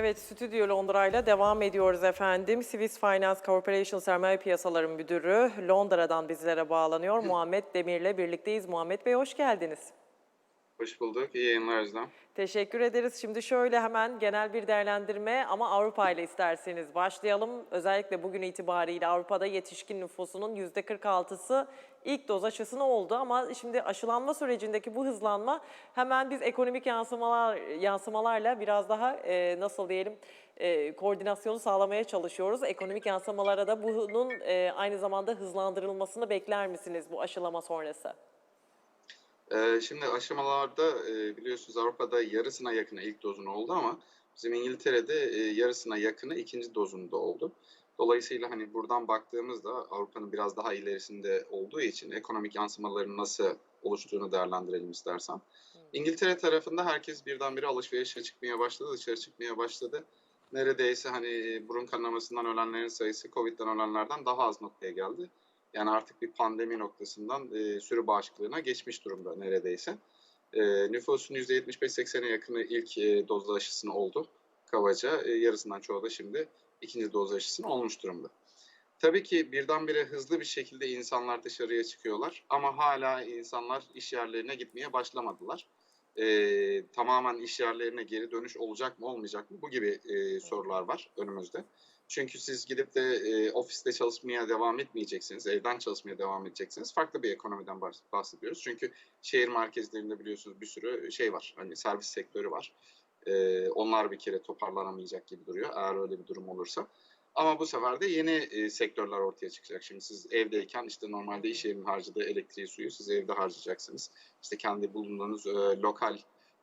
Evet, Stüdyo Londra ile devam ediyoruz efendim. Swiss Finance Corporation Sermaye Piyasaları Müdürü Londra'dan bizlere bağlanıyor. Muhammed Demir'le birlikteyiz. Muhammed Bey hoş geldiniz. Hoş bulduk. İyi yayınlar Özlem. Teşekkür ederiz. Şimdi şöyle hemen genel bir değerlendirme ama Avrupa ile isterseniz başlayalım. Özellikle bugün itibariyle Avrupa'da yetişkin nüfusunun %46'sı ilk doz aşısını oldu ama şimdi aşılanma sürecindeki bu hızlanma hemen biz ekonomik yansımalar yansımalarla biraz daha e, nasıl diyelim e, koordinasyonu sağlamaya çalışıyoruz. Ekonomik yansımalara da bunun e, aynı zamanda hızlandırılmasını bekler misiniz bu aşılama sonrası? Ee, şimdi aşamalarda e, biliyorsunuz Avrupa'da yarısına yakını ilk dozunu oldu ama bizim İngiltere'de e, yarısına yakını ikinci dozunda oldu. Dolayısıyla hani buradan baktığımızda Avrupa'nın biraz daha ilerisinde olduğu için ekonomik yansımaların nasıl oluştuğunu değerlendirelim istersen. İngiltere tarafında herkes birdenbire alışverişe çıkmaya başladı, dışarı çıkmaya başladı. Neredeyse hani burun kanamasından ölenlerin sayısı Covid'den ölenlerden daha az noktaya geldi. Yani artık bir pandemi noktasından e, sürü bağışıklığına geçmiş durumda neredeyse. E, nüfusun %75-80'e yakını ilk e, dozda aşısını oldu. Kabaca e, yarısından çoğu da şimdi ikinci doz aşısını olmuş durumda. Tabii ki birdenbire hızlı bir şekilde insanlar dışarıya çıkıyorlar ama hala insanlar iş yerlerine gitmeye başlamadılar. E, tamamen iş yerlerine geri dönüş olacak mı olmayacak mı bu gibi e, sorular var önümüzde. Çünkü siz gidip de e, ofiste çalışmaya devam etmeyeceksiniz, evden çalışmaya devam edeceksiniz. Farklı bir ekonomiden bahs- bahsediyoruz. Çünkü şehir merkezlerinde biliyorsunuz bir sürü şey var, hani servis sektörü var. E, onlar bir kere toparlanamayacak gibi duruyor eğer öyle bir durum olursa. Ama bu sefer de yeni e, sektörler ortaya çıkacak. Şimdi siz evdeyken işte normalde iş yerinin harcadığı elektriği, suyu siz evde harcayacaksınız. İşte kendi bulunduğunuz e, lokal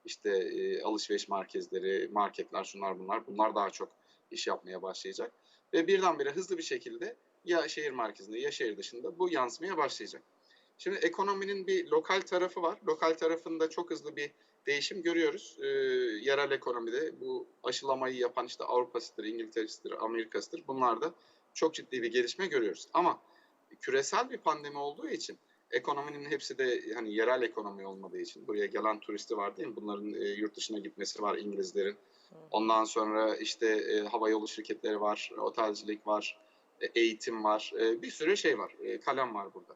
işte e, alışveriş merkezleri, marketler, şunlar bunlar bunlar daha çok iş yapmaya başlayacak. Ve birdenbire hızlı bir şekilde ya şehir merkezinde ya şehir dışında bu yansımaya başlayacak. Şimdi ekonominin bir lokal tarafı var. Lokal tarafında çok hızlı bir değişim görüyoruz. Ee, yerel ekonomide bu aşılamayı yapan işte Avrupa'sıdır, İngiltere'sidir, Amerika'sıdır. Bunlarda çok ciddi bir gelişme görüyoruz. Ama küresel bir pandemi olduğu için ekonominin hepsi de hani yerel ekonomi olmadığı için buraya gelen turisti var değil mi? Bunların e, yurt dışına gitmesi var İngilizlerin. Ondan sonra işte e, hava yolu şirketleri var, otelcilik var, e, eğitim var, e, bir sürü şey var, e, kalem var burada.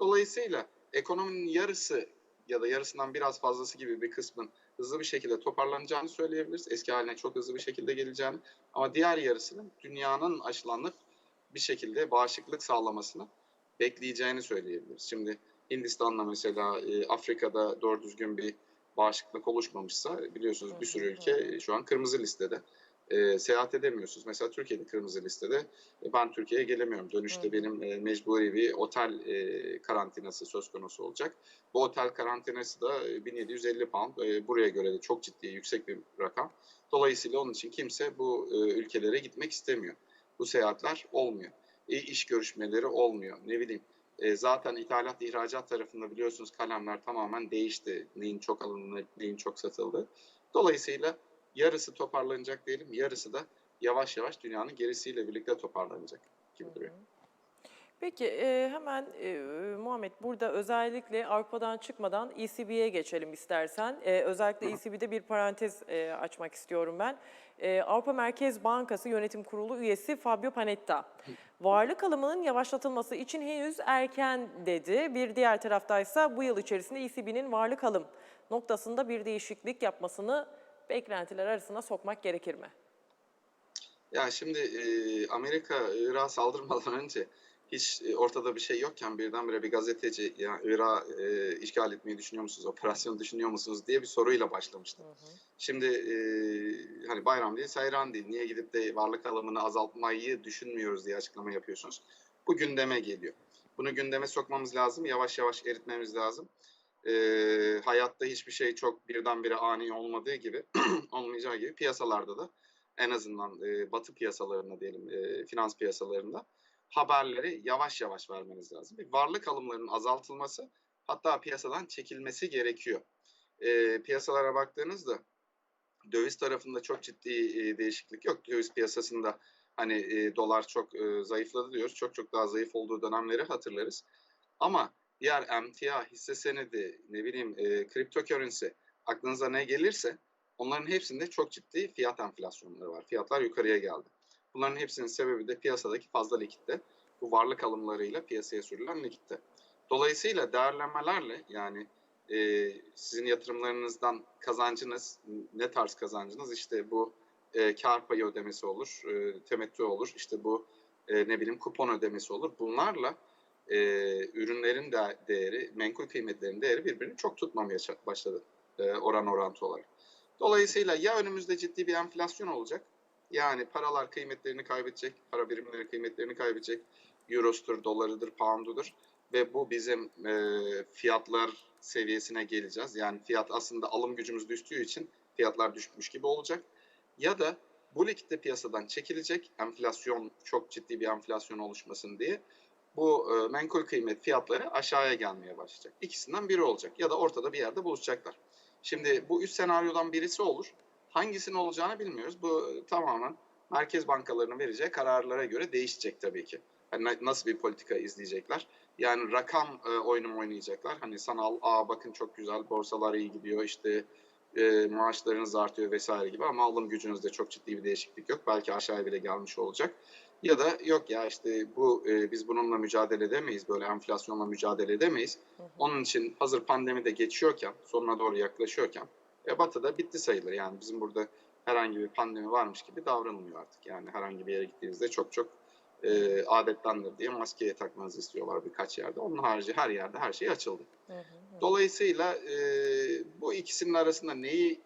Dolayısıyla ekonominin yarısı ya da yarısından biraz fazlası gibi bir kısmın hızlı bir şekilde toparlanacağını söyleyebiliriz. Eski haline çok hızlı bir şekilde geleceğini. Ama diğer yarısının dünyanın aşılanıp bir şekilde bağışıklık sağlamasını bekleyeceğini söyleyebiliriz. Şimdi Hindistan'da mesela e, Afrika'da doğru düzgün bir bağışıklık oluşmamışsa biliyorsunuz bir sürü ülke şu an kırmızı listede. E, seyahat edemiyorsunuz. Mesela Türkiye'de kırmızı listede. E, ben Türkiye'ye gelemiyorum. Dönüşte hı. benim e, mecburi bir otel e, karantinası söz konusu olacak. Bu otel karantinası da e, 1750 pound. E, buraya göre de çok ciddi yüksek bir rakam. Dolayısıyla onun için kimse bu e, ülkelere gitmek istemiyor. Bu seyahatler olmuyor. E, iş görüşmeleri olmuyor. Ne bileyim e, zaten ithalat ihracat tarafında biliyorsunuz kalemler tamamen değişti. Neyin çok alındı, neyin çok satıldı. Dolayısıyla yarısı toparlanacak diyelim, yarısı da yavaş yavaş dünyanın gerisiyle birlikte toparlanacak gibi duruyor. Peki e, hemen e, Muhammed burada özellikle Avrupa'dan çıkmadan ECB'ye geçelim istersen. E, özellikle ECB'de bir parantez e, açmak istiyorum ben. E, Avrupa Merkez Bankası Yönetim Kurulu üyesi Fabio Panetta. Varlık alımının yavaşlatılması için henüz erken dedi. Bir diğer taraftaysa bu yıl içerisinde ECB'nin varlık alım noktasında bir değişiklik yapmasını beklentiler arasına sokmak gerekir mi? Ya şimdi e, Amerika Irak'a saldırmadan önce hiç e, ortada bir şey yokken birdenbire bir gazeteci ya Irak'ı e, işgal etmeyi düşünüyor musunuz, operasyon düşünüyor musunuz diye bir soruyla başlamıştı. Şimdi e, hani bayram değil, seyran değil. Niye gidip de varlık alımını azaltmayı düşünmüyoruz diye açıklama yapıyorsunuz. Bu gündeme geliyor. Bunu gündeme sokmamız lazım, yavaş yavaş eritmemiz lazım. E, hayatta hiçbir şey çok birdenbire ani olmadığı gibi, olmayacağı gibi piyasalarda da en azından e, batı piyasalarında diyelim, e, finans piyasalarında haberleri yavaş yavaş vermeniz lazım. Bir varlık alımlarının azaltılması hatta piyasadan çekilmesi gerekiyor. E, piyasalara baktığınızda döviz tarafında çok ciddi e, değişiklik yok. Döviz piyasasında hani e, dolar çok e, zayıfladı diyoruz. Çok çok daha zayıf olduğu dönemleri hatırlarız. Ama diğer emtia, hisse senedi, ne bileyim e, cryptocurrency aklınıza ne gelirse onların hepsinde çok ciddi fiyat enflasyonları var. Fiyatlar yukarıya geldi. Bunların hepsinin sebebi de piyasadaki fazla likitte. Bu varlık alımlarıyla piyasaya sürülen likitte. Dolayısıyla değerlenmelerle yani e, sizin yatırımlarınızdan kazancınız, ne tarz kazancınız? İşte bu e, kar payı ödemesi olur, e, temettü olur, işte bu e, ne bileyim kupon ödemesi olur. Bunlarla e, ürünlerin de değeri, menkul kıymetlerin değeri birbirini çok tutmamaya başladı e, oran orantı olarak. Dolayısıyla ya önümüzde ciddi bir enflasyon olacak, yani paralar kıymetlerini kaybedecek, para birimleri kıymetlerini kaybedecek, eurosudur, dolarıdır, poundudur ve bu bizim e, fiyatlar seviyesine geleceğiz. Yani fiyat aslında alım gücümüz düştüğü için fiyatlar düşmüş gibi olacak. Ya da bu likitte piyasadan çekilecek, enflasyon çok ciddi bir enflasyon oluşmasın diye bu e, menkul kıymet fiyatları aşağıya gelmeye başlayacak. İkisinden biri olacak ya da ortada bir yerde buluşacaklar. Şimdi bu üç senaryodan birisi olur. Hangisinin olacağını bilmiyoruz. Bu tamamen merkez bankalarının vereceği kararlara göre değişecek tabii ki. Hani na- nasıl bir politika izleyecekler? Yani rakam e, oyunu mu oynayacaklar? Hani sanal, aa bakın çok güzel, borsalar iyi gidiyor, işte e, maaşlarınız artıyor vesaire gibi ama alım gücünüzde çok ciddi bir değişiklik yok. Belki aşağıya bile gelmiş olacak. Ya da yok ya işte bu e, biz bununla mücadele edemeyiz, böyle enflasyonla mücadele edemeyiz. Onun için hazır pandemi de geçiyorken, sonuna doğru yaklaşıyorken e, Batı'da bitti sayılır. Yani bizim burada herhangi bir pandemi varmış gibi davranılmıyor artık. Yani herhangi bir yere gittiğinizde çok çok e, adettendir diye maskeye takmanızı istiyorlar birkaç yerde. Onun harici her yerde her şey açıldı. Dolayısıyla e, bu ikisinin arasında neyi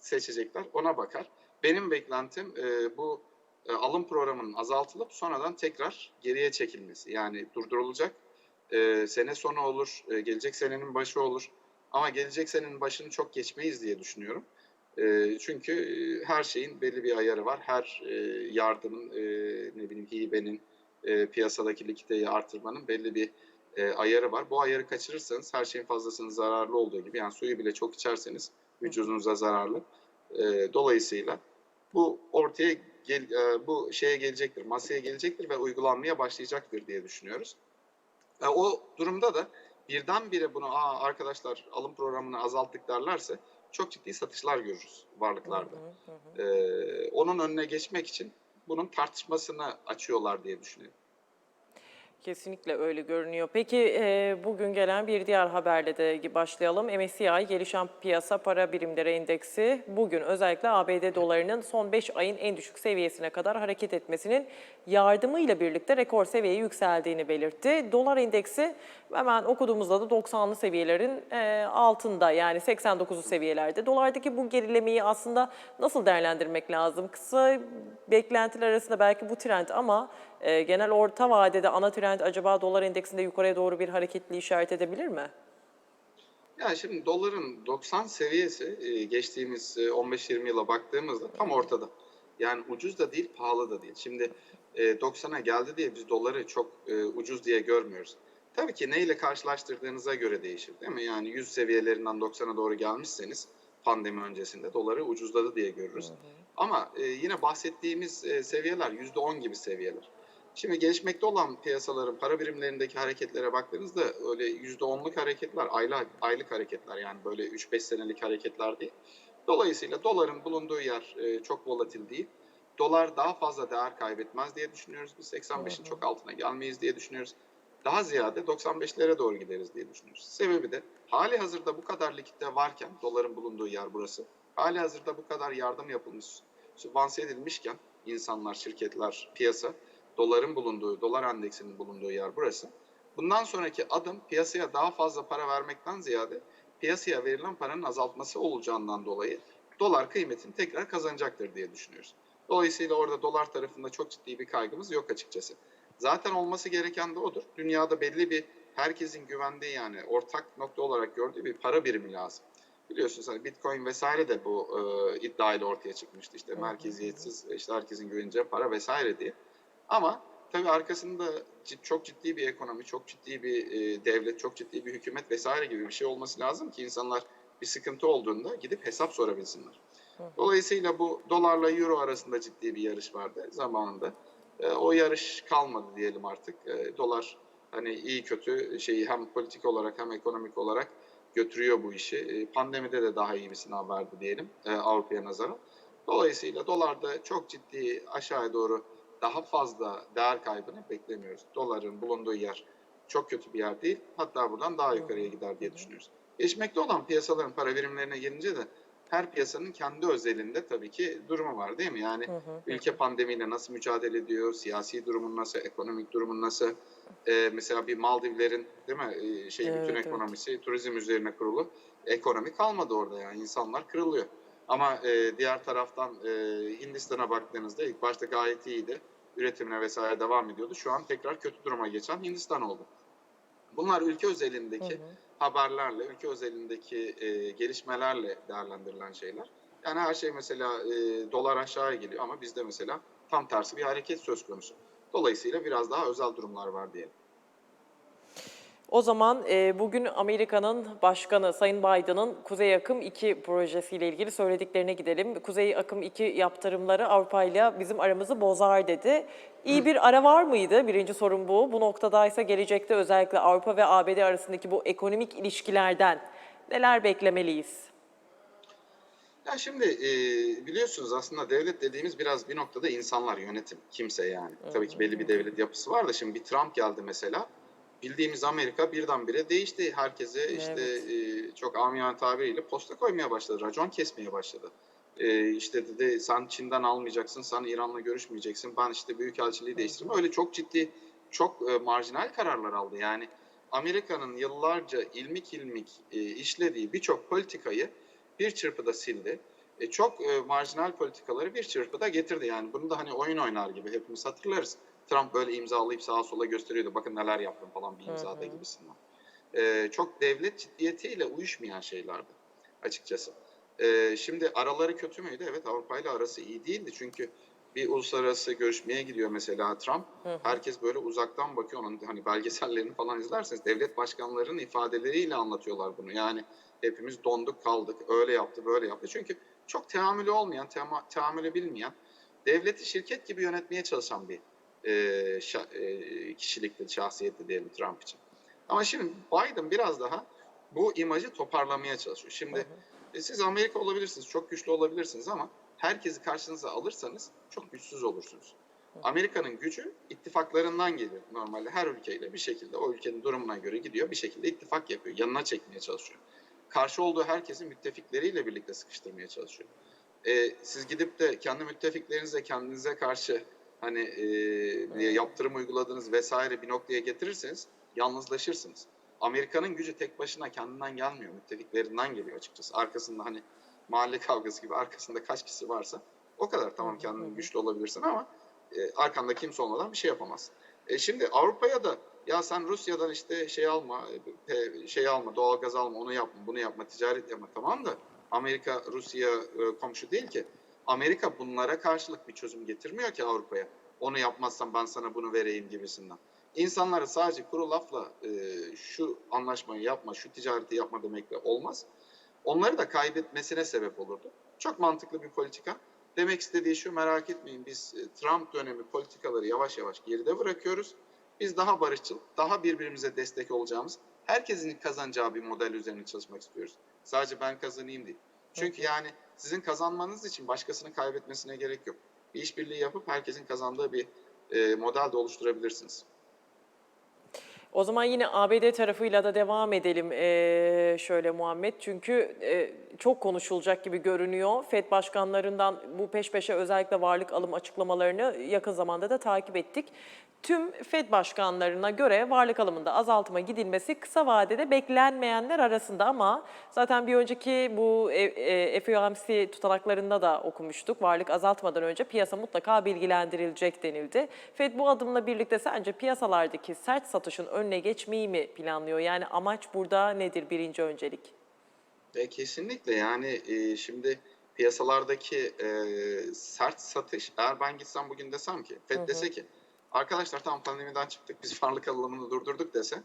seçecekler ona bakar. Benim beklentim e, bu e, alım programının azaltılıp sonradan tekrar geriye çekilmesi. Yani durdurulacak. E, sene sonu olur, e, gelecek senenin başı olur. Ama gelecek senenin başını çok geçmeyiz diye düşünüyorum. E, çünkü her şeyin belli bir ayarı var. Her e, yardımın, e, ne bileyim hibenin, e, piyasadaki likiditeyi artırmanın belli bir e, ayarı var. Bu ayarı kaçırırsanız her şeyin fazlasının zararlı olduğu gibi yani suyu bile çok içerseniz vücudunuza zararlı. E, dolayısıyla bu ortaya gel, e, bu şeye gelecektir, masaya gelecektir ve uygulanmaya başlayacaktır diye düşünüyoruz. E, o durumda da birdenbire bunu Aa, arkadaşlar alım programını azalttık derlerse çok ciddi satışlar görürüz varlıklarda. E, onun önüne geçmek için bunun tartışmasını açıyorlar diye düşünüyorum. Kesinlikle öyle görünüyor. Peki e, bugün gelen bir diğer haberle de başlayalım. MSCI Gelişen Piyasa Para Birimleri Endeksi bugün özellikle ABD dolarının son 5 ayın en düşük seviyesine kadar hareket etmesinin yardımıyla birlikte rekor seviyeye yükseldiğini belirtti. Dolar endeksi hemen okuduğumuzda da 90'lı seviyelerin e, altında yani 89'lu seviyelerde. Dolardaki bu gerilemeyi aslında nasıl değerlendirmek lazım? Kısa beklentiler arasında belki bu trend ama e, genel orta vadede ana trend acaba dolar endeksinde yukarıya doğru bir hareketli işaret edebilir mi? Yani şimdi doların 90 seviyesi e, geçtiğimiz e, 15-20 yıla baktığımızda tam ortada. Yani ucuz da değil, pahalı da değil. Şimdi e, 90'a geldi diye biz doları çok ucuz diye görmüyoruz. Tabii ki neyle karşılaştırdığınıza göre değişir değil mi? Yani 100 seviyelerinden 90'a doğru gelmişseniz pandemi öncesinde doları ucuzladı diye görürüz. Ama e, yine bahsettiğimiz e, seviyeler %10 gibi seviyeler. Şimdi gelişmekte olan piyasaların para birimlerindeki hareketlere baktığınızda öyle %10'luk hareketler, aylık, aylık hareketler yani böyle 3-5 senelik hareketler değil. Dolayısıyla doların bulunduğu yer e, çok volatil değil. Dolar daha fazla değer kaybetmez diye düşünüyoruz. Biz 85'in çok altına gelmeyiz diye düşünüyoruz. Daha ziyade 95'lere doğru gideriz diye düşünüyoruz. Sebebi de hali hazırda bu kadar likitte varken doların bulunduğu yer burası. Hali hazırda bu kadar yardım yapılmış, sübvanse edilmişken insanlar, şirketler, piyasa doların bulunduğu, dolar endeksinin bulunduğu yer burası. Bundan sonraki adım piyasaya daha fazla para vermekten ziyade piyasaya verilen paranın azaltması olacağından dolayı dolar kıymetini tekrar kazanacaktır diye düşünüyoruz. Dolayısıyla orada dolar tarafında çok ciddi bir kaygımız yok açıkçası. Zaten olması gereken de odur. Dünyada belli bir herkesin güvendiği yani ortak nokta olarak gördüğü bir para birimi lazım. Biliyorsunuz hani Bitcoin vesaire de bu e, iddiayla ortaya çıkmıştı. İşte merkeziyetsiz, işte herkesin güveneceği para vesaire diye. Ama tabii arkasında çok ciddi bir ekonomi, çok ciddi bir e, devlet, çok ciddi bir hükümet vesaire gibi bir şey olması lazım ki insanlar bir sıkıntı olduğunda gidip hesap sorabilsinler. Dolayısıyla bu dolarla euro arasında ciddi bir yarış vardı zamanında. E, o yarış kalmadı diyelim artık. E, dolar hani iyi kötü şeyi hem politik olarak hem ekonomik olarak götürüyor bu işi. E, pandemide de daha iyi bir sınav verdi diyelim e, Avrupa'ya nazaran. Dolayısıyla dolarda çok ciddi aşağıya doğru daha fazla değer kaybını beklemiyoruz. Doların bulunduğu yer çok kötü bir yer değil. Hatta buradan daha yukarıya gider diye düşünüyoruz. Geçmekte olan piyasaların para birimlerine gelince de her piyasanın kendi özelinde tabii ki durumu var değil mi? Yani Hı hı. ülke pandemiyle nasıl mücadele ediyor, siyasi durumun nasıl, ekonomik durumun nasıl? Ee, mesela bir Maldivlerin değil mi ee, şey Evet, bütün evet. ekonomisi turizm üzerine kurulu. Ekonomi kalmadı orada yani insanlar kırılıyor. Ama e, diğer taraftan e, Hindistan'a baktığınızda ilk başta gayet iyiydi. Üretimine vesaire devam ediyordu. Şu an tekrar kötü duruma geçen Hindistan oldu. Bunlar ülke özelindeki Hı hı. Haberlerle, ülke özelindeki e, gelişmelerle değerlendirilen şeyler. Yani her şey mesela e, dolar aşağıya geliyor ama bizde mesela tam tersi bir hareket söz konusu. Dolayısıyla biraz daha özel durumlar var diyelim. O zaman e, bugün Amerika'nın başkanı Sayın Biden'ın Kuzey Akım 2 projesiyle ilgili söylediklerine gidelim. Kuzey Akım 2 yaptırımları Avrupa ile bizim aramızı bozar dedi. İyi bir ara var mıydı? Birinci sorun bu. Bu noktadaysa gelecekte özellikle Avrupa ve ABD arasındaki bu ekonomik ilişkilerden neler beklemeliyiz? Ya şimdi e, biliyorsunuz aslında devlet dediğimiz biraz bir noktada insanlar, yönetim, kimse yani. Tabii ki belli bir devlet yapısı var da şimdi bir Trump geldi mesela. Bildiğimiz Amerika birdenbire değişti. Herkese işte e, çok amiyane tabiriyle posta koymaya başladı, racon kesmeye başladı. E, işte dedi sen Çin'den almayacaksın, sen İran'la görüşmeyeceksin, ben işte büyükelçiliği değiştirme. Öyle çok ciddi, çok e, marjinal kararlar aldı. Yani Amerika'nın yıllarca ilmik ilmik e, işlediği birçok politikayı bir çırpıda sildi. E, çok e, marjinal politikaları bir çırpıda getirdi. Yani bunu da hani oyun oynar gibi hepimiz hatırlarız. Trump böyle imzalayıp sağa sola gösteriyordu. Bakın neler yaptım falan bir imzada Hı hı. gibisinden. E, çok devlet ciddiyetiyle uyuşmayan şeylerdi açıkçası. E, şimdi araları kötü müydü? Evet Avrupa ile arası iyi değildi. Çünkü bir uluslararası görüşmeye gidiyor mesela Trump. Hı hı. Herkes böyle uzaktan bakıyor. Onun hani belgesellerini falan izlerseniz devlet başkanlarının ifadeleriyle anlatıyorlar bunu. Yani hepimiz donduk kaldık. Öyle yaptı, böyle yaptı. Çünkü çok teamülü olmayan, teamülü bilmeyen, devleti şirket gibi yönetmeye çalışan bir e, şa- e, kişilikti, şahsiyetti diyelim Trump için. Ama şimdi Biden biraz daha bu imajı toparlamaya çalışıyor. Şimdi Hı hı. e, siz Amerika olabilirsiniz, çok güçlü olabilirsiniz ama herkesi karşınıza alırsanız çok güçsüz olursunuz. Amerika'nın gücü ittifaklarından geliyor normalde. Her ülkeyle bir şekilde o ülkenin durumuna göre gidiyor bir şekilde ittifak yapıyor. Yanına çekmeye çalışıyor. Karşı olduğu herkesi müttefikleriyle birlikte sıkıştırmaya çalışıyor. E, siz gidip de kendi müttefiklerinizle kendinize karşı hani e, yaptırım uyguladığınız vesaire bir noktaya getirirseniz yalnızlaşırsınız. Amerika'nın gücü tek başına kendinden gelmiyor. Müttefiklerinden geliyor açıkçası. Arkasında hani mahalle kavgası gibi arkasında kaç kişi varsa o kadar tamam kendin güçlü olabilirsin ama e, arkanda kimse olmadan bir şey yapamazsın. E, şimdi Avrupa'ya da ya sen Rusya'dan işte şey alma, e, şey alma, doğalgaz alma, onu yapma, bunu yapma, ticaret yapma tamam da Amerika Rusya e, komşu değil ki. Amerika bunlara karşılık bir çözüm getirmiyor ki Avrupa'ya. Onu yapmazsan ben sana bunu vereyim gibisinden. İnsanları sadece kuru lafla e, şu anlaşmayı yapma, şu ticareti yapma demekle olmaz. Onları da kaybetmesine sebep olurdu. Çok mantıklı bir politika. Demek istediği şu merak etmeyin biz e, Trump dönemi politikaları yavaş yavaş geride bırakıyoruz. Biz daha barışçıl, daha birbirimize destek olacağımız, herkesin kazanacağı bir model üzerine çalışmak istiyoruz. Sadece ben kazanayım değil. Çünkü yani sizin kazanmanız için başkasının kaybetmesine gerek yok. Bir işbirliği yapıp herkesin kazandığı bir e, model de oluşturabilirsiniz. O zaman yine ABD tarafıyla da devam edelim ee, şöyle Muhammed. Çünkü e, çok konuşulacak gibi görünüyor. FED başkanlarından bu peş peşe özellikle varlık alım açıklamalarını yakın zamanda da takip ettik. Tüm FED başkanlarına göre varlık alımında azaltıma gidilmesi kısa vadede beklenmeyenler arasında ama zaten bir önceki bu e, e, FOMC tutanaklarında da okumuştuk. Varlık azaltmadan önce piyasa mutlaka bilgilendirilecek denildi. FED bu adımla birlikte sence piyasalardaki sert satışın önüne geçmeyi mi planlıyor? Yani amaç burada nedir birinci öncelik? E, kesinlikle yani e, şimdi piyasalardaki e, sert satış eğer ben gitsem bugün desem ki FED Hı hı. dese ki arkadaşlar tam pandemiden çıktık biz varlık alımını durdurduk dese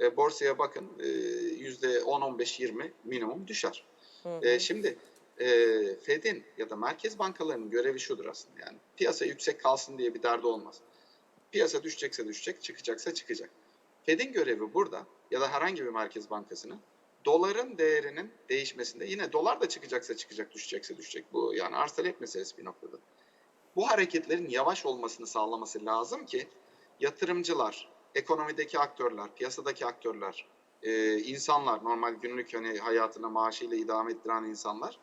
e, borsaya bakın e, yüzde 10-15-20 minimum düşer. Hı hı. E, şimdi e, Fed'in ya da merkez bankalarının görevi şudur aslında yani piyasa yüksek kalsın diye bir derdi olmaz. Piyasa düşecekse düşecek, çıkacaksa çıkacak. Fed'in görevi burada ya da herhangi bir merkez bankasının doların değerinin değişmesinde yine dolar da çıkacaksa çıkacak, düşecekse düşecek. Bu yani arz talep meselesi bir noktada. Bu hareketlerin yavaş olmasını sağlaması lazım ki yatırımcılar, ekonomideki aktörler, piyasadaki aktörler, e, insanlar, normal günlük hani hayatına maaşıyla idame ettiren insanlar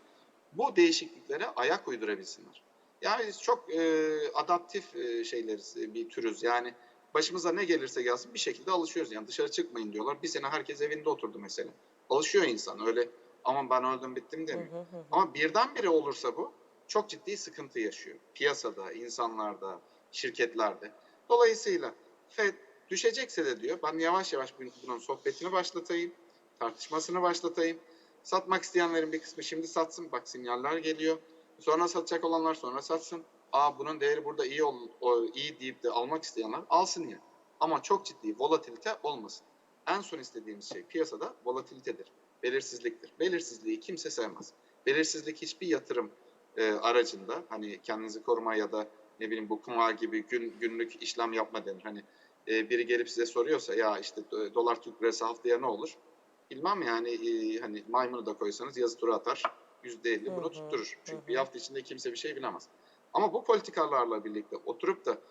bu değişikliklere ayak uydurabilsinler. Yani biz çok e, adaptif e, şeyleriz, e, bir türüz. Yani başımıza ne gelirse gelsin bir şekilde alışıyoruz. Yani dışarı çıkmayın diyorlar. Bir sene herkes evinde oturdu mesela. Alışıyor insan öyle aman ben öldüm bittim demiyor. Hı hı hı. Ama birdenbire olursa bu çok ciddi sıkıntı yaşıyor. Piyasada, insanlarda, şirketlerde. Dolayısıyla FED düşecekse de diyor ben yavaş yavaş bunun sohbetini başlatayım, tartışmasını başlatayım. Satmak isteyenlerin bir kısmı şimdi satsın. Bak sinyaller geliyor. Sonra satacak olanlar sonra satsın. Aa bunun değeri burada iyi ol, o, iyi deyip de almak isteyenler alsın ya. Ama çok ciddi volatilite olmasın. En son istediğimiz şey piyasada volatilitedir. Belirsizliktir. Belirsizliği kimse sevmez. Belirsizlik hiçbir yatırım e, aracında hani kendinizi koruma ya da ne bileyim bu kumar gibi gün, günlük işlem yapma denir. Hani e, biri gelip size soruyorsa ya işte do- dolar Türk lirası haftaya ne olur? Bilmem yani e, hani maymunu da koysanız yazı tura atar yüzde elli Hı bunu hı, tutturur. Çünkü bir hafta içinde kimse bir şey bilemez. Ama bu politikalarla birlikte oturup da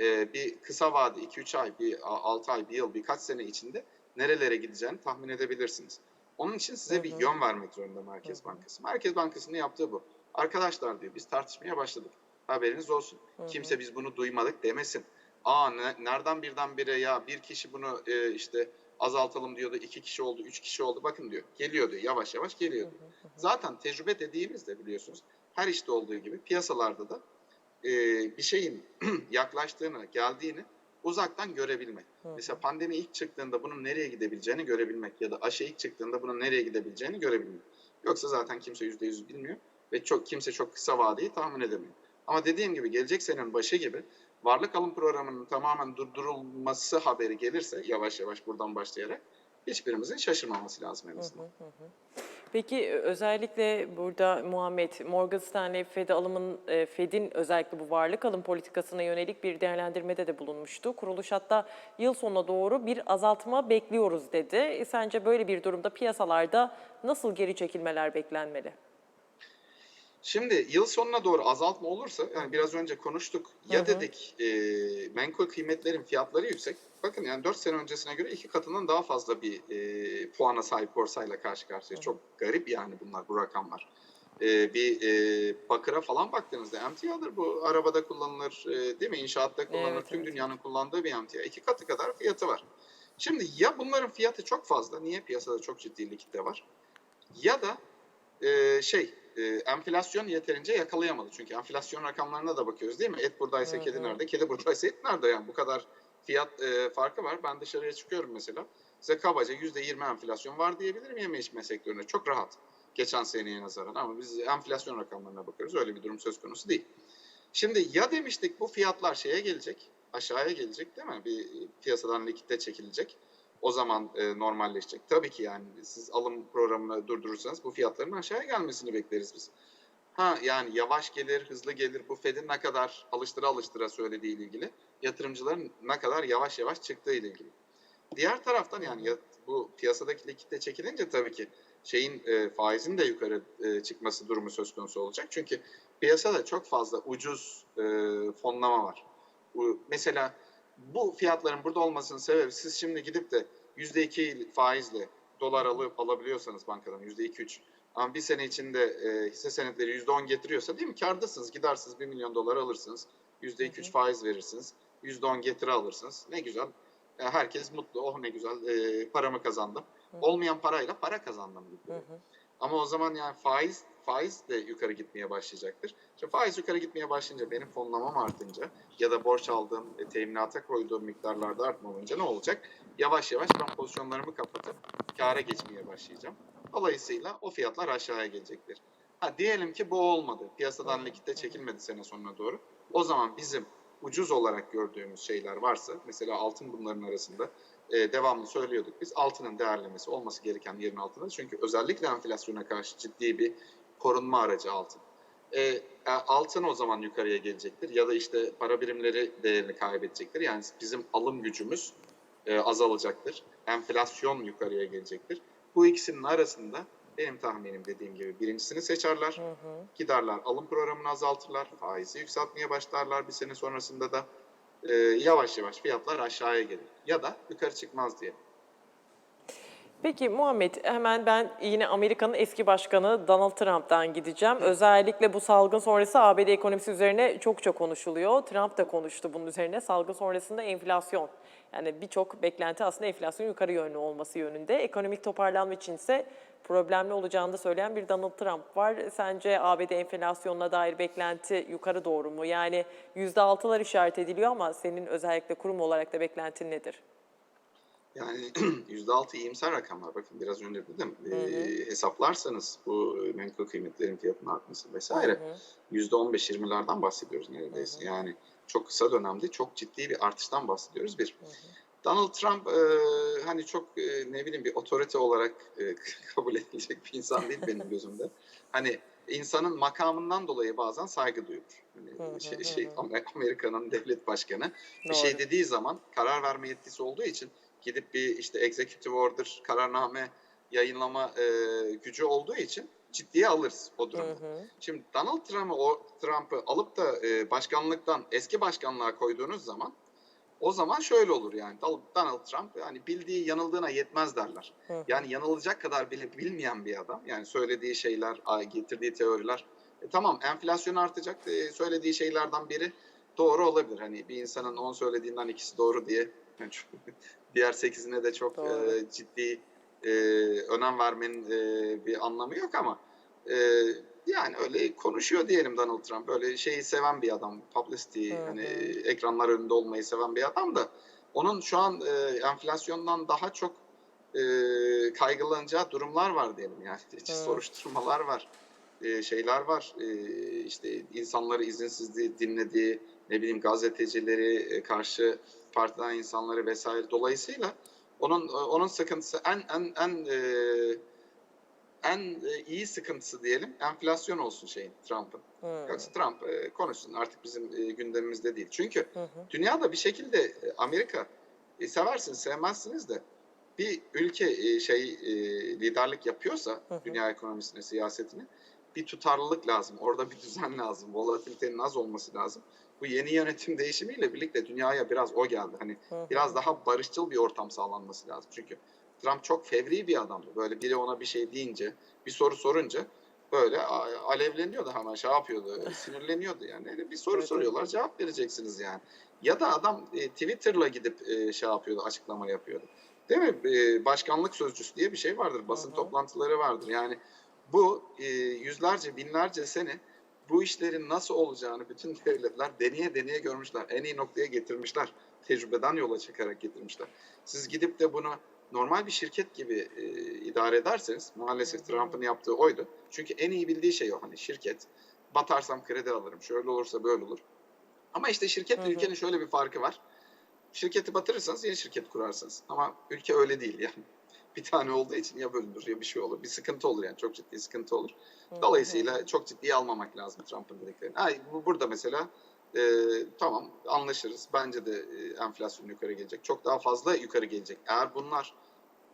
e, bir kısa vade 2-3 ay, bir 6 ay, bir yıl, birkaç sene içinde nerelere gideceğini tahmin edebilirsiniz. Onun için size Hı bir hı. yön vermek zorunda Merkez Hı hı. Bankası. Merkez Bankası'nın yaptığı bu. Arkadaşlar diyor biz tartışmaya başladık. Haberiniz olsun. Hı hı. Kimse biz bunu duymadık demesin. Aa ne- nereden birdenbire ya bir kişi bunu e, işte azaltalım diyordu, iki kişi oldu, üç kişi oldu. Bakın diyor geliyor diyor yavaş yavaş geliyor diyor. Zaten tecrübe dediğimizde biliyorsunuz her işte olduğu gibi piyasalarda da e, bir şeyin yaklaştığını, geldiğini uzaktan görebilmek. Hı hı. Mesela pandemi ilk çıktığında bunun nereye gidebileceğini görebilmek ya da aşı ilk çıktığında bunun nereye gidebileceğini görebilmek. Yoksa zaten kimse yüzde yüz bilmiyor ve çok kimse çok kısa vadeyi tahmin edemiyor. Ama dediğim gibi gelecek senenin başı gibi varlık alım programının tamamen durdurulması haberi gelirse yavaş yavaş buradan başlayarak hiçbirimizin şaşırmaması lazım en azından. hı hı hı. Peki ö- özellikle burada Muhammed Morgan Stanley Fed alımın e, Fed'in özellikle bu varlık alım politikasına yönelik bir değerlendirmede de bulunmuştu. Kuruluş hatta yıl sonuna doğru bir azaltma bekliyoruz dedi. E, Sence böyle bir durumda piyasalarda nasıl geri çekilmeler beklenmeli? Şimdi yıl sonuna doğru azaltma olursa yani biraz önce konuştuk ya Hı hı. dedik e, menkul kıymetlerin fiyatları yüksek. Bakın yani 4 sene öncesine göre iki katından daha fazla bir e, puana sahip borsayla karşı karşıya. Çok garip yani bunlar bu rakamlar. E, bir e, bakıra falan baktığınızda emtiadır bu arabada kullanılır e, değil mi? İnşaatta kullanılır. Evet, Tüm evet. dünyanın kullandığı bir emtia. İki katı kadar fiyatı var. Şimdi ya bunların fiyatı çok fazla. Niye? Piyasada çok ciddi likitte var. Ya da e, şey e, enflasyon yeterince yakalayamadı. Çünkü enflasyon rakamlarına da bakıyoruz değil mi? Et buradaysa Hı kedi nerede? Kedi buradaysa et nerede? Yani bu kadar fiyat e, farkı var. Ben dışarıya çıkıyorum mesela. Size kabaca %20 enflasyon var diyebilirim yeme içme sektöründe. Çok rahat. Geçen seneye nazaran ama biz enflasyon rakamlarına bakıyoruz. Öyle bir durum söz konusu değil. Şimdi ya demiştik bu fiyatlar şeye gelecek, aşağıya gelecek değil mi? Bir piyasadan likitte çekilecek. O zaman e, normalleşecek. Tabii ki yani siz alım programını durdurursanız bu fiyatların aşağıya gelmesini bekleriz biz. Ha yani yavaş gelir, hızlı gelir. Bu Fed'in ne kadar alıştıra alıştıra söylediği ile ilgili, yatırımcıların ne kadar yavaş yavaş çıktığı ile ilgili. Diğer taraftan yani ya- bu piyasadaki likitte çekilince tabii ki şeyin e, faizin de yukarı e, çıkması durumu söz konusu olacak. Çünkü piyasada çok fazla ucuz e, fonlama var. Bu, mesela bu fiyatların burada olmasının sebebi siz şimdi gidip de %2 faizle dolar alıp alabiliyorsanız bankadan %2-3 ama bir sene içinde e, hisse senetleri %10 getiriyorsa değil mi? Kârdasınız. Gidersiniz 1 milyon dolar alırsınız. %2-3 faiz verirsiniz. %10 getiri alırsınız. Ne güzel. E, herkes mutlu. Oh ne güzel e, paramı kazandım. Olmayan parayla para kazandım gibi. Ama o zaman yani faiz faiz de yukarı gitmeye başlayacaktır. Şimdi faiz yukarı gitmeye başlayınca benim fonlamam artınca ya da borç aldığım, e, teminata koyduğum miktarlarda artma olunca ne olacak? Yavaş yavaş ben pozisyonlarımı kapatıp kâra geçmeye başlayacağım. Dolayısıyla o fiyatlar aşağıya gelecektir. Ha diyelim ki bu olmadı. Piyasadan likitte çekilmedi sene sonuna doğru. O zaman bizim ucuz olarak gördüğümüz şeyler varsa mesela altın bunların arasında e, devamlı söylüyorduk biz altının değerlemesi olması gereken yerin altında. Çünkü özellikle enflasyona karşı ciddi bir korunma aracı altın. E, e, altın o zaman yukarıya gelecektir ya da işte para birimleri değerini kaybedecektir. Yani bizim alım gücümüz e, azalacaktır. Enflasyon yukarıya gelecektir. Bu ikisinin arasında benim tahminim dediğim gibi birincisini seçerler. Giderler alım programını azaltırlar. Faizi yükseltmeye başlarlar bir sene sonrasında da e, yavaş yavaş fiyatlar aşağıya gelir. Ya da yukarı çıkmaz diye. Peki Muhammed hemen ben yine Amerika'nın eski başkanı Donald Trump'tan gideceğim. Özellikle bu salgın sonrası ABD ekonomisi üzerine çokça konuşuluyor. Trump da konuştu bunun üzerine. Salgın sonrasında enflasyon. Yani birçok beklenti aslında enflasyon yukarı yönlü olması yönünde. Ekonomik toparlanma için ise problemli olacağını da söyleyen bir Donald Trump var. Sence ABD enflasyonuna dair beklenti yukarı doğru mu? Yani %6'lar işaret ediliyor ama senin özellikle kurum olarak da beklentin nedir? Yani %6 iyimser rakamlar. Bakın biraz önce dedim. E, hesaplarsanız bu menkul kıymetlerin fiyatının artması vesaire %15-20'lerden bahsediyoruz neredeyse. Yani çok kısa dönemde çok ciddi bir artıştan bahsediyoruz. Bir. Donald Trump e, hani çok e, ne bileyim bir otorite olarak e, kabul edilecek bir insan değil benim gözümde. Hani insanın makamından dolayı bazen saygı duyulur. Hı hı şey, hı şey, hı. Amer- Amerika'nın devlet başkanı bir Doğru. şey dediği zaman karar verme yetkisi olduğu için gidip bir işte executive order, kararname yayınlama e, gücü olduğu için ciddiye alırız o Hı durumda. hı. Şimdi Donald Trump'ı o Trump'ı alıp da e, başkanlıktan eski başkanlığa koyduğunuz zaman o zaman şöyle olur yani Donald Trump yani bildiği yanıldığına yetmez derler. Hı. Yani yanılacak kadar bile bilmeyen bir adam. Yani söylediği şeyler, getirdiği teoriler. E, tamam enflasyon artacak. E, söylediği şeylerden biri doğru olabilir. Hani bir insanın 10 söylediğinden ikisi doğru diye diğer 8'ine de çok Doğru. e, ciddi e, önem vermenin e, bir anlamı yok ama e, yani öyle konuşuyor diyelim Donald Trump. Böyle şeyi seven bir adam. Publicity, Hı hı. hani ekranlar önünde olmayı seven bir adam da onun şu an e, enflasyondan daha çok e, kaygılanacağı durumlar var diyelim yani. Hı. Soruşturmalar var. E, şeyler var. E, işte insanları izinsiz di- dinlediği, ne bileyim gazetecileri, e, karşı partiden insanları vesaire. Dolayısıyla onun onun sıkıntısı en en en e, en e, iyi sıkıntısı diyelim enflasyon olsun şeyin Trump'ın. Yoksa Trump e, konuşsun artık bizim e, gündemimizde değil. Çünkü Hı hı. dünyada bir şekilde e, Amerika e, seversiniz sevmezsiniz de bir ülke e, şey e, liderlik yapıyorsa Hı hı. dünya ekonomisine siyasetine bir tutarlılık lazım. Orada bir düzen lazım. Volatilitenin az olması lazım. Bu yeni yönetim değişimiyle birlikte dünyaya biraz o geldi. Hani Hı hı. biraz daha barışçıl bir ortam sağlanması lazım. Çünkü Trump çok fevri bir adamdı. Böyle biri ona bir şey deyince, bir soru sorunca böyle alevleniyordu hemen şey yapıyordu, sinirleniyordu yani. Yani Bir soru Evet, soruyorlar, evet. cevap vereceksiniz yani. Ya da adam e, Twitter'la gidip e, şey yapıyordu, açıklama yapıyordu. Değil mi? E, başkanlık sözcüsü diye bir şey vardır, basın Hı hı. toplantıları vardır. Yani bu e, yüzlerce, binlerce sene bu işlerin nasıl olacağını bütün devletler deneye deneye görmüşler. En iyi noktaya getirmişler. Tecrübeden yola çıkarak getirmişler. Siz gidip de bunu normal bir şirket gibi e, idare ederseniz maalesef. Trump'ın yaptığı oydu. Çünkü en iyi bildiği şey o hani şirket. Batarsam kredi alırım. Şöyle olursa böyle olur. Ama işte şirketle hı. ülkenin şöyle bir farkı var. Şirketi batırırsanız yeni şirket kurarsınız. Ama ülke öyle değil yani. Bir tane olduğu için ya bölünür ya bir şey olur. Bir sıkıntı olur yani çok ciddi sıkıntı olur. Dolayısıyla çok ciddiye almamak lazım Trump'ın dediklerini. Ay, bu burada mesela e, tamam anlaşırız. Bence de e, enflasyon yukarı gelecek. Çok daha fazla yukarı gelecek. Eğer bunlar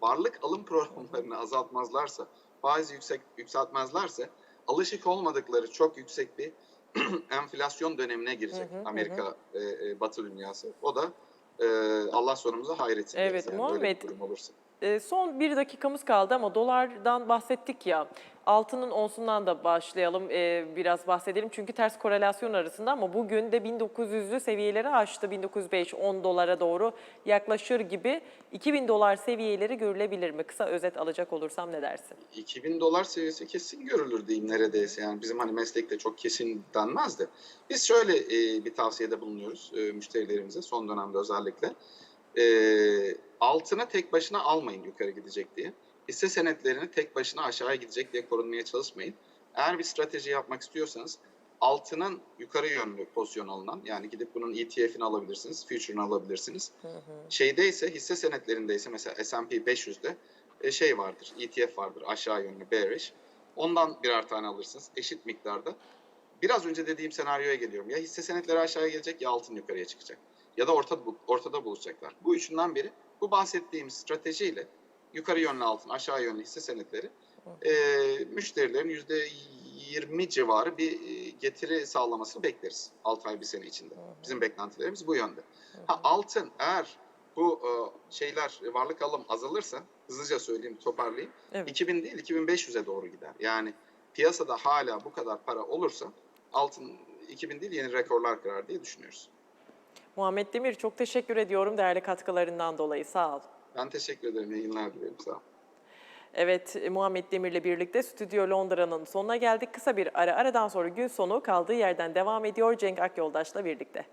varlık alım programlarını azaltmazlarsa, faizi yüksek yükseltmezlerse alışık olmadıkları çok yüksek bir enflasyon dönemine girecek Hı hı, hı Amerika e, e, Batı dünyası. O da e, Allah sonumuza hayretsin. Evet, yani, Muhammed, böyle bir durum olursa. E, son bir dakikamız kaldı ama dolardan bahsettik ya. Altının onsundan da başlayalım, e, biraz bahsedelim. Çünkü ters korelasyon arasında ama bugün de 1900'lü seviyeleri aştı. 1905, 10 dolara doğru yaklaşır gibi. 2000 dolar seviyeleri görülebilir mi? Kısa özet alacak olursam ne dersin? 2000 dolar seviyesi kesin görülür diyeyim neredeyse. Yani bizim hani meslekte çok kesin denmez de. Biz şöyle e, bir tavsiyede bulunuyoruz e, müşterilerimize son dönemde özellikle. E, altını tek başına almayın yukarı gidecek diye. Hisse senetlerini tek başına aşağıya gidecek diye korunmaya çalışmayın. Eğer bir strateji yapmak istiyorsanız altının yukarı yönlü pozisyon alınan yani gidip bunun ETF'ini alabilirsiniz, future'ını alabilirsiniz. Hı hı. Şeydeyse hisse senetlerindeyse mesela S&P 500'de e, şey vardır, ETF vardır aşağı yönlü bearish. Ondan birer tane alırsınız eşit miktarda. Biraz önce dediğim senaryoya geliyorum. Ya hisse senetleri aşağıya gelecek ya altın yukarıya çıkacak. Ya da ortada, ortada buluşacaklar. Bu üçünden biri bu bahsettiğim stratejiyle yukarı yönlü altın, aşağı yönlü hisse senetleri e, müşterilerin yüzde 20 civarı bir e, getiri sağlamasını bekleriz 6 ay bir sene içinde. Bizim beklentilerimiz bu yönde. Ha, altın eğer bu e, şeyler varlık alım azalırsa hızlıca söyleyeyim toparlayayım. Evet. 2000 değil 2500'e doğru gider. Yani piyasada hala bu kadar para olursa altın 2000 değil yeni rekorlar kırar diye düşünüyoruz. Muhammed Demir çok teşekkür ediyorum değerli katkılarından dolayı. Sağ ol. Ben teşekkür ederim. Günler dilerim. Sağ olun. Evet, Muhammed Demir'le birlikte Stüdyo Londra'nın sonuna geldik. Kısa bir ara aradan sonra gün sonu kaldığı yerden devam ediyor Cenk Akyoldaş'la birlikte.